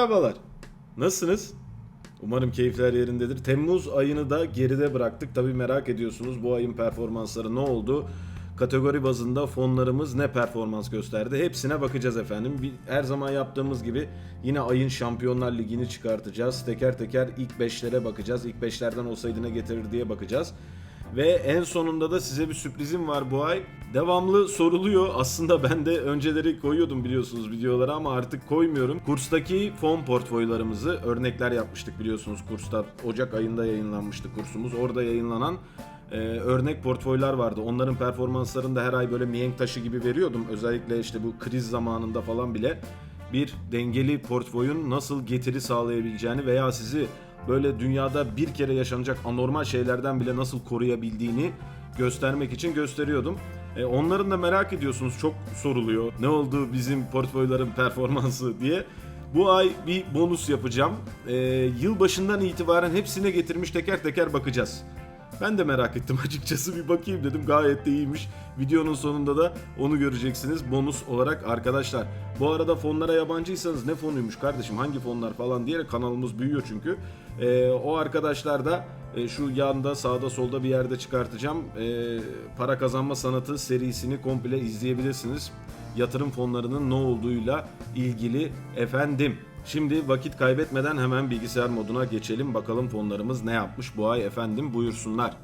merhabalar. Nasılsınız? Umarım keyifler yerindedir. Temmuz ayını da geride bıraktık. Tabii merak ediyorsunuz bu ayın performansları ne oldu? Kategori bazında fonlarımız ne performans gösterdi? Hepsine bakacağız efendim. Her zaman yaptığımız gibi yine ayın Şampiyonlar Ligi'ni çıkartacağız. Teker teker ilk 5'lere bakacağız. İlk 5'lerden olsaydı ne getirir diye bakacağız. Ve en sonunda da size bir sürprizim var bu ay. Devamlı soruluyor. Aslında ben de önceleri koyuyordum biliyorsunuz videolara ama artık koymuyorum. Kurstaki fon portföylerimizi örnekler yapmıştık biliyorsunuz kursta. Ocak ayında yayınlanmıştı kursumuz. Orada yayınlanan e, örnek portföyler vardı. Onların performanslarını da her ay böyle mihenk taşı gibi veriyordum. Özellikle işte bu kriz zamanında falan bile bir dengeli portföyün nasıl getiri sağlayabileceğini veya sizi böyle dünyada bir kere yaşanacak anormal şeylerden bile nasıl koruyabildiğini göstermek için gösteriyordum. E, onların da merak ediyorsunuz çok soruluyor. Ne oldu bizim portföylerin performansı diye. Bu ay bir bonus yapacağım. E, yılbaşından itibaren hepsine getirmiş teker teker bakacağız. Ben de merak ettim açıkçası bir bakayım dedim gayet de iyiymiş. Videonun sonunda da onu göreceksiniz bonus olarak arkadaşlar. Bu arada fonlara yabancıysanız ne fonuymuş kardeşim hangi fonlar falan diye kanalımız büyüyor çünkü. Ee, o arkadaşlar da e, şu yanda sağda solda bir yerde çıkartacağım. Ee, para kazanma sanatı serisini komple izleyebilirsiniz. Yatırım fonlarının ne olduğuyla ilgili efendim. Şimdi vakit kaybetmeden hemen bilgisayar moduna geçelim. Bakalım fonlarımız ne yapmış bu ay efendim buyursunlar.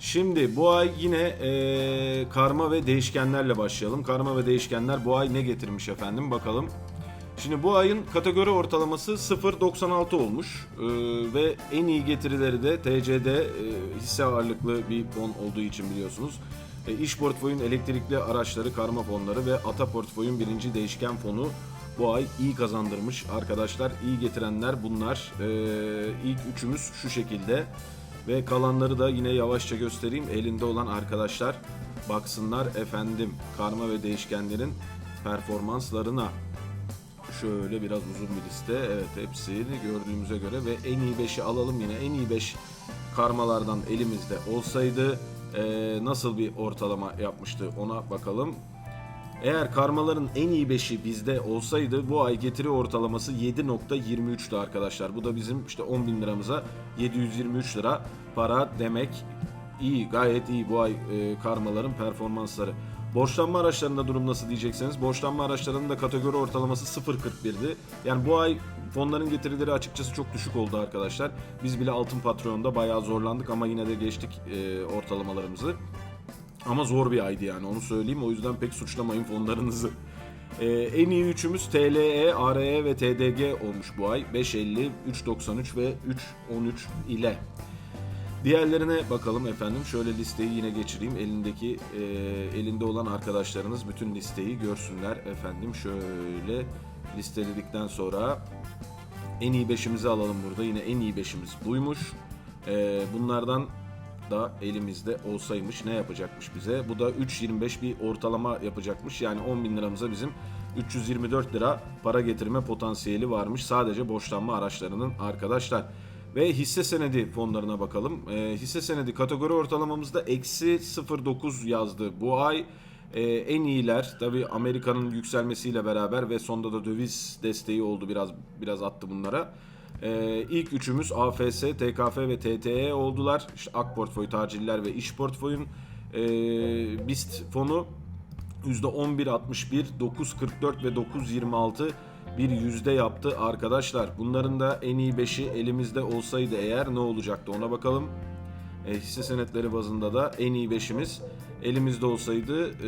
Şimdi bu ay yine eee, karma ve değişkenlerle başlayalım. Karma ve değişkenler bu ay ne getirmiş efendim bakalım. Şimdi bu ayın kategori ortalaması 0.96 olmuş Eee, ve en iyi getirileri de TCD eee, hisse ağırlıklı bir fon olduğu için biliyorsunuz. E, iş portföyün elektrikli araçları karma fonları ve ata portföyün birinci değişken fonu bu ay iyi kazandırmış arkadaşlar. İyi getirenler bunlar. Eee ilk üçümüz şu şekilde. Ve kalanları da yine yavaşça göstereyim. Elinde olan arkadaşlar baksınlar efendim karma ve değişkenlerin performanslarına. Şöyle biraz uzun bir liste. Evet hepsini gördüğümüze göre ve en iyi 5'i alalım yine. En iyi 5 karmalardan elimizde olsaydı eee, nasıl bir ortalama yapmıştı ona bakalım. Eğer karmaların en iyi 5'i bizde olsaydı bu ay getiri ortalaması 7.23'tü arkadaşlar. Bu da bizim işte 10 bin liramıza 723 lira para demek. İyi gayet iyi bu ay e, karmaların performansları. Borçlanma araçlarında durum nasıl diyecekseniz borçlanma araçlarının da kategori ortalaması 0.41'di. Yani bu ay fonların getirileri açıkçası çok düşük oldu arkadaşlar. Biz bile altın patronda bayağı zorlandık ama yine de geçtik e, ortalamalarımızı. Ama zor bir aydı yani onu söyleyeyim. O yüzden pek suçlamayın fonlarınızı. Ee, en iyi üçümüz TLE, ARE ve TDG olmuş bu ay. 5.50, 3.93 ve 3.13 ile. Diğerlerine bakalım efendim. Şöyle listeyi yine geçireyim. Elindeki e, elinde olan arkadaşlarınız bütün listeyi görsünler efendim. Şöyle listeledikten sonra en iyi beşimizi alalım burada. Yine en iyi beşimiz buymuş. Ee, bunlardan da elimizde olsaymış ne yapacakmış bize? Bu da 3.25 bir ortalama yapacakmış. Yani 10 bin liramıza bizim 324 lira para getirme potansiyeli varmış. Sadece borçlanma araçlarının arkadaşlar. Ve hisse senedi fonlarına bakalım. Ee, hisse senedi kategori ortalamamızda eksi 0.9 yazdı bu ay. Ee, en iyiler tabi Amerika'nın yükselmesiyle beraber ve sonda da döviz desteği oldu biraz biraz attı bunlara. Ee, ilk üçümüz AFS, TKF ve TTE oldular. İşte AK portföy, taciller ve iş portföyün ee, BIST fonu %11.61, 9.44 ve 9.26 bir yüzde yaptı arkadaşlar. Bunların da en iyi 5'i elimizde olsaydı eğer ne olacaktı ona bakalım. E, hisse senetleri bazında da en iyi 5'imiz elimizde olsaydı e,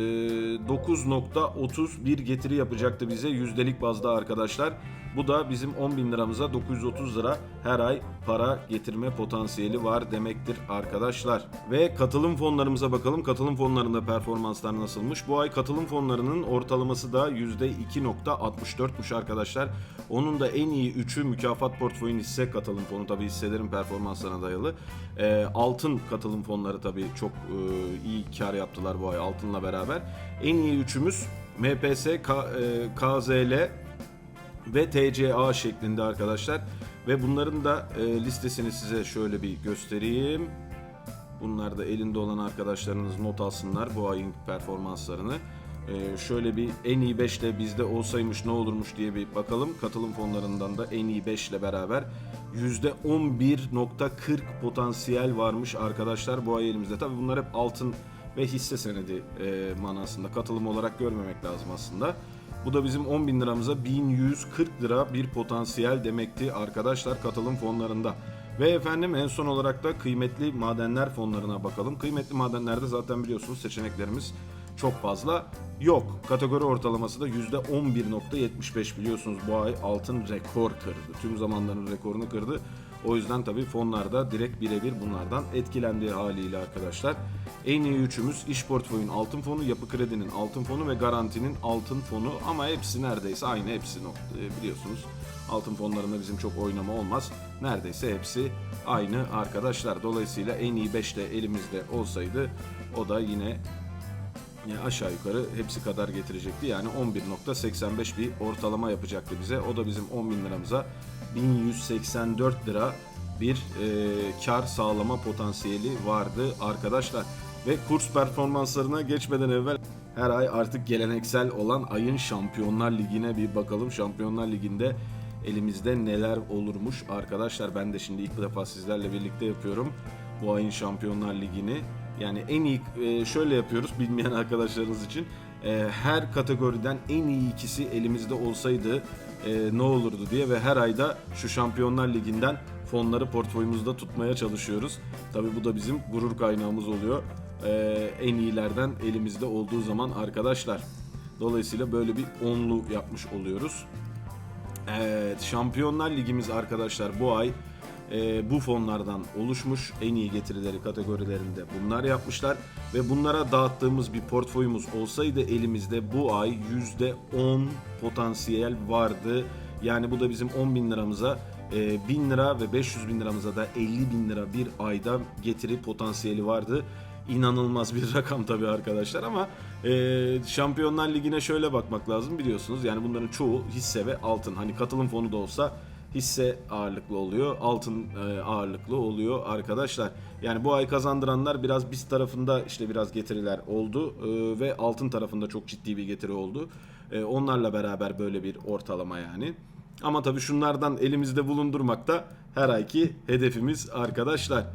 9.30 bir getiri yapacaktı bize yüzdelik bazda arkadaşlar. Bu da bizim 10 bin liramıza 930 lira her ay para getirme potansiyeli var demektir arkadaşlar. Ve katılım fonlarımıza bakalım. Katılım fonlarında performanslar nasılmış? Bu ay katılım fonlarının ortalaması da %2.64'müş arkadaşlar. Onun da en iyi 3'ü mükafat portföyün hisse katılım fonu tabi hisselerin performanslarına dayalı. Ee, altın katılım fonları tabi çok e, iyi kar yaptılar bu ay altınla beraber. En iyi üçümüz MPS, K, e, KZL ve TCA şeklinde arkadaşlar. Ve bunların da e, listesini size şöyle bir göstereyim. Bunlar da elinde olan arkadaşlarınız not alsınlar bu ayın performanslarını. Ee, şöyle bir en iyi 5 ile bizde olsaymış ne olurmuş diye bir bakalım. Katılım fonlarından da en iyi 5 ile beraber %11.40 potansiyel varmış arkadaşlar bu ay elimizde. Tabi bunlar hep altın ve hisse senedi e, manasında. Katılım olarak görmemek lazım aslında. Bu da bizim 10 bin liramıza 1140 lira bir potansiyel demekti arkadaşlar katılım fonlarında. Ve efendim en son olarak da kıymetli madenler fonlarına bakalım. Kıymetli madenlerde zaten biliyorsunuz seçeneklerimiz çok fazla yok. Kategori ortalaması da %11.75 biliyorsunuz bu ay altın rekor kırdı. Tüm zamanların rekorunu kırdı. O yüzden tabii fonlarda direkt birebir bunlardan etkilendiği haliyle arkadaşlar. En iyi üçümüz iş portföyün altın fonu, yapı kredinin altın fonu ve garantinin altın fonu ama hepsi neredeyse aynı hepsi e, biliyorsunuz. Altın fonlarında bizim çok oynama olmaz. Neredeyse hepsi aynı arkadaşlar. Dolayısıyla en iyi 5 de elimizde olsaydı o da yine aşağı yukarı hepsi kadar getirecekti. Yani 11.85 bir ortalama yapacaktı bize. O da bizim 10 bin liramıza 1184 lira bir e, kar sağlama potansiyeli vardı arkadaşlar. Ve kurs performanslarına geçmeden evvel her ay artık geleneksel olan ayın Şampiyonlar Ligi'ne bir bakalım. Şampiyonlar Ligi'nde elimizde neler olurmuş arkadaşlar. Ben de şimdi ilk defa sizlerle birlikte yapıyorum bu ayın Şampiyonlar Ligi'ni. Yani en iyi e, şöyle yapıyoruz bilmeyen arkadaşlarınız için. E, her kategoriden en iyi ikisi elimizde olsaydı e, ne olurdu diye ve her ayda şu Şampiyonlar Ligi'nden fonları portföyümüzde tutmaya çalışıyoruz. Tabi bu da bizim gurur kaynağımız oluyor. En iyilerden elimizde olduğu zaman arkadaşlar. Dolayısıyla böyle bir onlu yapmış oluyoruz. Evet, Şampiyonlar Ligimiz arkadaşlar bu ay e, bu fonlardan oluşmuş en iyi getirileri kategorilerinde bunlar yapmışlar ve bunlara dağıttığımız bir portföyümüz olsaydı elimizde bu ay %10 potansiyel vardı. Yani bu da bizim 10 bin liramıza e, 1000 lira ve 500 bin liramıza da 50 bin lira bir ayda getiri potansiyeli vardı. İnanılmaz bir rakam tabii arkadaşlar ama e, Şampiyonlar Ligi'ne şöyle bakmak lazım biliyorsunuz. Yani bunların çoğu hisse ve altın. Hani katılım fonu da olsa hisse ağırlıklı oluyor, altın e, ağırlıklı oluyor arkadaşlar. Yani bu ay kazandıranlar biraz biz tarafında işte biraz getiriler oldu e, ve altın tarafında çok ciddi bir getiri oldu. E, onlarla beraber böyle bir ortalama yani. Ama tabii şunlardan elimizde bulundurmak da her ayki hedefimiz arkadaşlar.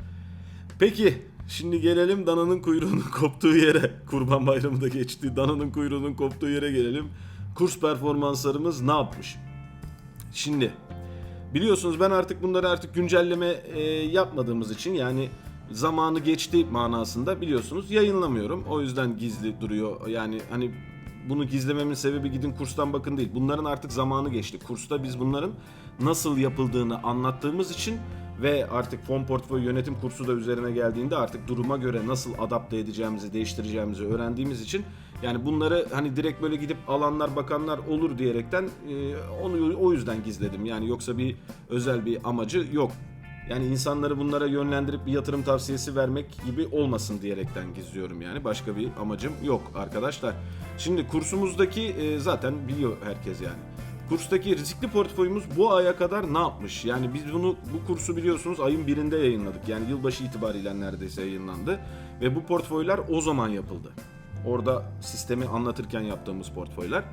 Peki şimdi gelelim dananın kuyruğunun koptuğu yere. Kurban bayramı da geçti. Dananın kuyruğunun koptuğu yere gelelim. Kurs performanslarımız ne yapmış? Şimdi biliyorsunuz ben artık bunları artık güncelleme e, yapmadığımız için yani zamanı geçti manasında biliyorsunuz yayınlamıyorum. O yüzden gizli duruyor. Yani hani bunu gizlememin sebebi gidin kurstan bakın değil. Bunların artık zamanı geçti. Kursta biz bunların nasıl yapıldığını anlattığımız için ve artık fon portföy yönetim kursu da üzerine geldiğinde artık duruma göre nasıl adapte edeceğimizi, değiştireceğimizi öğrendiğimiz için yani bunları hani direkt böyle gidip alanlar, bakanlar olur diyerekten e, onu o yüzden gizledim. Yani yoksa bir özel bir amacı yok. Yani insanları bunlara yönlendirip bir yatırım tavsiyesi vermek gibi olmasın diyerekten gizliyorum yani. Başka bir amacım yok arkadaşlar. Şimdi kursumuzdaki e, zaten biliyor herkes yani. Kurstaki riskli portföyümüz bu aya kadar ne yapmış? Yani biz bunu bu kursu biliyorsunuz ayın birinde yayınladık. Yani yılbaşı itibariyle neredeyse yayınlandı. Ve bu portföyler o zaman yapıldı. Orada sistemi anlatırken yaptığımız portföyler.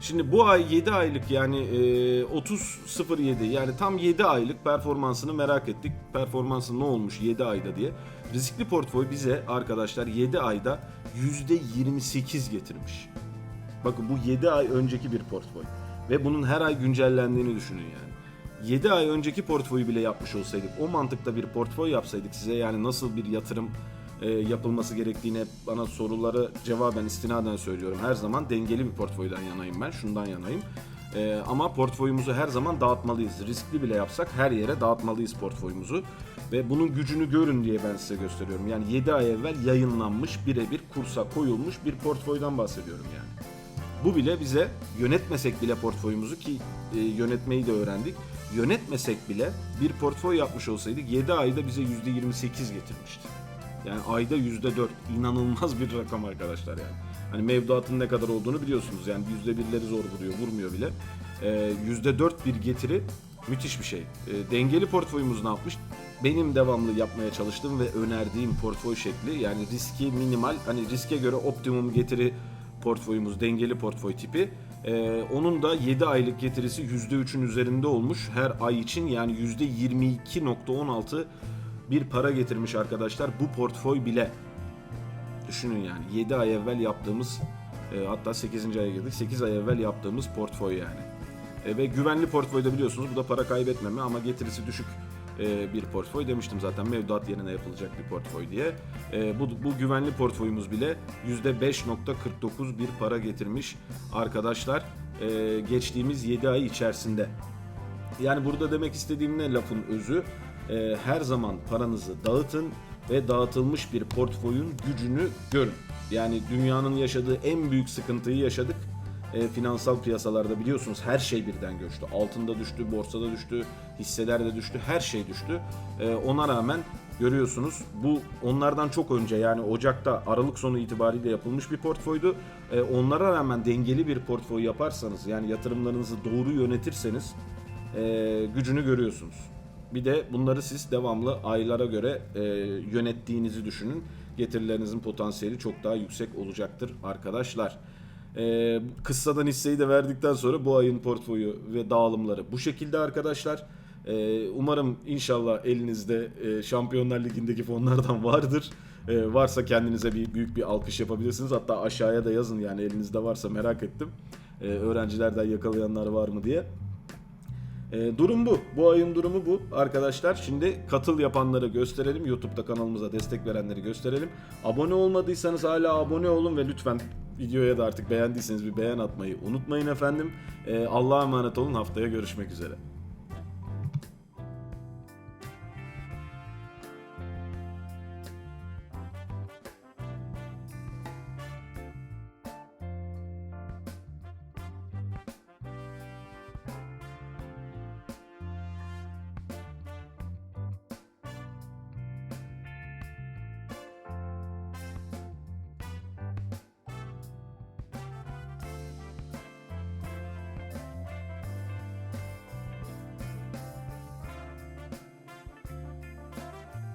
Şimdi bu ay 7 aylık yani e, 30.07 yani tam 7 aylık performansını merak ettik. Performansı ne olmuş 7 ayda diye. Riskli portföy bize arkadaşlar 7 ayda %28 getirmiş. Bakın bu 7 ay önceki bir portföy. Ve bunun her ay güncellendiğini düşünün yani. 7 ay önceki portföyü bile yapmış olsaydık, o mantıkta bir portföy yapsaydık size yani nasıl bir yatırım e, yapılması gerektiğine bana soruları cevaben istinaden söylüyorum. Her zaman dengeli bir portföyden yanayım ben, şundan yanayım. E, ama portföyümüzü her zaman dağıtmalıyız. Riskli bile yapsak her yere dağıtmalıyız portföyümüzü. Ve bunun gücünü görün diye ben size gösteriyorum. Yani 7 ay evvel yayınlanmış birebir kursa koyulmuş bir portföyden bahsediyorum yani. Bu bile bize yönetmesek bile portföyümüzü ki e, yönetmeyi de öğrendik. Yönetmesek bile bir portföy yapmış olsaydık 7 ayda bize %28 getirmişti. Yani ayda %4 inanılmaz bir rakam arkadaşlar yani. Hani mevduatın ne kadar olduğunu biliyorsunuz. Yani %1'leri zor vuruyor, vurmuyor bile. Ee, %4 bir getiri müthiş bir şey. Ee, dengeli portföyümüz ne yapmış? Benim devamlı yapmaya çalıştığım ve önerdiğim portföy şekli yani riski minimal hani riske göre optimum getiri portföyümüz dengeli portföy tipi. Ee, onun da 7 aylık getirisi %3'ün üzerinde olmuş her ay için yani %22.16 bir para getirmiş arkadaşlar bu portföy bile. Düşünün yani 7 ay evvel yaptığımız e, hatta 8. aya girdik 8 ay evvel yaptığımız portföy yani. E, ve güvenli portföyde biliyorsunuz bu da para kaybetmeme ama getirisi düşük e, bir portföy demiştim zaten mevduat yerine yapılacak bir portföy diye. E, bu, bu güvenli portföyümüz bile %5.49 bir para getirmiş arkadaşlar e, geçtiğimiz 7 ay içerisinde. Yani burada demek istediğim ne lafın özü? Ee, her zaman paranızı dağıtın ve dağıtılmış bir portföyün gücünü görün. Yani dünyanın yaşadığı en büyük sıkıntıyı yaşadık. Ee, finansal piyasalarda biliyorsunuz her şey birden göçtü. Altında düştü, borsada düştü, hisseler de düştü, her şey düştü. Ee, ona rağmen görüyorsunuz bu onlardan çok önce yani Ocak'ta Aralık sonu itibariyle yapılmış bir portföydü. Ee, onlara rağmen dengeli bir portföy yaparsanız yani yatırımlarınızı doğru yönetirseniz e, gücünü görüyorsunuz. Bir de bunları siz devamlı aylara göre e, yönettiğinizi düşünün. Getirilerinizin potansiyeli çok daha yüksek olacaktır arkadaşlar. E, kıssadan hisseyi de verdikten sonra bu ayın portföyü ve dağılımları bu şekilde arkadaşlar. E, umarım inşallah elinizde e, Şampiyonlar Ligi'ndeki fonlardan vardır. E, varsa kendinize bir büyük bir alkış yapabilirsiniz. Hatta aşağıya da yazın yani elinizde varsa merak ettim. E, öğrencilerden yakalayanlar var mı diye. E, durum bu. Bu ayın durumu bu arkadaşlar. Şimdi katıl yapanları gösterelim. YouTube'da kanalımıza destek verenleri gösterelim. Abone olmadıysanız hala abone olun ve lütfen videoya da artık beğendiyseniz bir beğen atmayı unutmayın efendim. E, Allah'a emanet olun. Haftaya görüşmek üzere.